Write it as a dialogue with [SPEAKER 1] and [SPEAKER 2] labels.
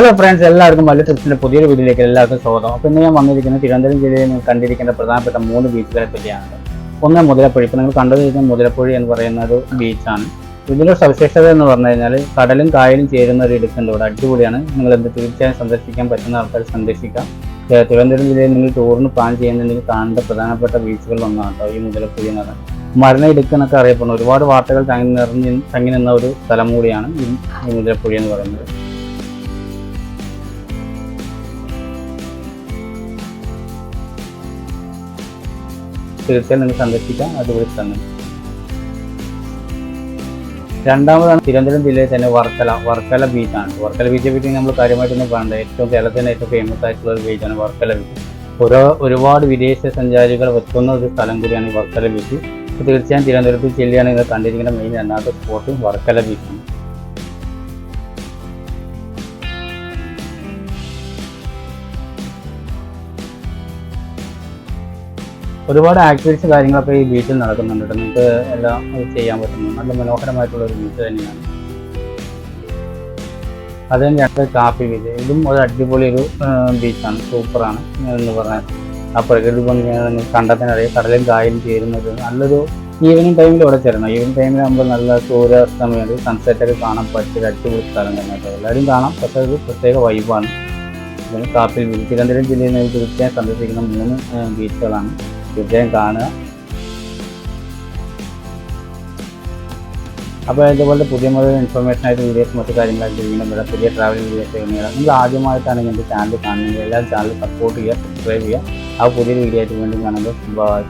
[SPEAKER 1] Hello friends എല്ലാവർക്കും ട്രിപ്സിന്റെ പുതിയൊരു വീഡിയോയിലേക്ക് എല്ലാവർക്കും സ്വാഗതം. അപ്പോൾ ഇന്ന് ഞാൻ വന്നിരിക്കുന്നത് തിരുവനന്തപുരം ജില്ലയിൽ നിങ്ങൾ കണ്ടിരിക്കേണ്ട പ്രധാനപ്പെട്ട മൂന്ന് ബീച്ചുകളെ പറ്റിയാണ്. ഒന്ന് മുതലപ്പുഴ. ഇപ്പോൾ നിങ്ങൾ കണ്ടത് മുതലപ്പുഴ എന്ന് പറയുന്ന ഒരു ബീച്ചാണ്. ഇതിന്റെ സവിശേഷത എന്ന് പറഞ്ഞു കഴിഞ്ഞാൽ കടലും കായലും ചേരുന്ന ഒരു ഇടുക്കുണ്ട് ഇവിടെ അടിപൊളിയാണ്. നിങ്ങൾ എന്ത് തീർച്ചയായും സന്ദർശിക്കാൻ പറ്റുന്ന ആൾക്കാർ സന്ദർശിക്കാം. തിരുവനന്തപുരം ജില്ലയിൽ നിങ്ങൾ ടൂറിന് പ്ലാൻ ചെയ്യുന്നുണ്ടെങ്കിൽ കാണേണ്ട പ്രധാനപ്പെട്ട ബീച്ചുകളിൽ ഒന്നാണ് കേട്ടോ ഈ മുതലപ്പുഴ എന്ന് പറയുന്നത്. മരണ ഇടുക്കെന്നൊക്കെ അറിയപ്പെടുന്നു ഒരുപാട് വാർത്തകൾ തങ്ങി നിറഞ്ഞ് തങ്ങി നിന്ന ഒരു സ്ഥലം കൂടിയാണ് ഈ മുതലപ്പുഴ എന്ന് പറയുന്നത്. തീർച്ചയായും നിങ്ങൾ സന്ദർശിക്കാം. അതുവഴി തന്നെ രണ്ടാമതാണ് തിരുവനന്തപുരം ജില്ലയിൽ തന്നെ വർക്കല. വർക്കല ബീച്ചാണ് വർക്കല ബീച്ചെ പറ്റി നമ്മൾ കാര്യമായിട്ടൊന്നും പറയണ്ട. ഏറ്റവും കേരളത്തിന്റെ ഏറ്റവും ഫേമസ് ആയിട്ടുള്ള ഒരു ബീച്ചാണ് വർക്കല ബീച്ച് ഓരോ ഒരുപാട് വിദേശ സഞ്ചാരികൾ വെക്കുന്ന ഒരു സ്ഥലം കൂടിയാണ് ഈ വർക്കല ബീച്ച് തീർച്ചയായും തിരുവനന്തപുരത്ത് ജില്ലയാണ് നിങ്ങൾ കണ്ടിരിക്കുന്ന മെയിൻ രണ്ടാമത്തെ സ്പോട്ട് വർക്കല ബീച്ചാണ് ഒരുപാട് ആക്ടിവിറ്റീസ് കാര്യങ്ങളൊക്കെ ഈ ബീച്ചിൽ നടക്കുന്നുണ്ട്. നിങ്ങൾക്ക് എല്ലാം ചെയ്യാൻ പറ്റുന്നു. നല്ല മനോഹരമായിട്ടുള്ള ഒരു ബീച്ച് തന്നെയാണ്. അത് തന്നെയാണ് കാപ്പി ബീച്ച് ഇതും ഒരു അടിപൊളി ഒരു ബീച്ചാണ് സൂപ്പറാണ് എന്ന് പറഞ്ഞാൽ ആ പ്രകൃതി ഭംഗി കണ്ടത്തിനറിയാം കടലും കായലും ചേരുന്നത് നല്ലൊരു ഈവനിങ് ടൈമിൽ ഇവിടെ ചേരണം ഈവനിങ് ടൈമിൽ നമ്മൾ നല്ല സൂര്യാസ്തമയം സൺസെറ്റ് ഒക്കെ കാണാൻ പറ്റിയ അടിപൊളി സ്ഥലം തന്നെയായിട്ട് എല്ലാവരും കാണാം. പക്ഷേ ഒരു പ്രത്യേക വൈബാണ് കാപ്പിൽ ബീച്ച് തിരുവനന്തപുരം ജില്ലയിൽ നിന്ന് തീർച്ചയായും സന്ദർശിക്കുന്ന മൂന്ന് ബീച്ചുകളാണ് തീർച്ചയായും കാണുക. അപ്പോൾ ഇതുപോലെ പുതിയ മുതൽ ഇൻഫർമേഷൻ ആയിട്ട് വീഡിയോസ് മറ്റു കാര്യങ്ങളായിട്ട് വീണ്ടും വരാം. പുതിയ ട്രാവൽ വീഡിയോസ് ചെയ്യുന്നതാണ് നിങ്ങൾ ആദ്യമായിട്ടാണ് എന്റെ ചാനൽ കാണുന്നത്. എല്ലാ ചാനൽ സപ്പോർട്ട് ചെയ്യുക സബ്സ്ക്രൈബ് ചെയ്യുക. ആ പുതിയൊരു വീഡിയോ ആയിട്ട് വീണ്ടും കാണുമ്പോൾ ബൈ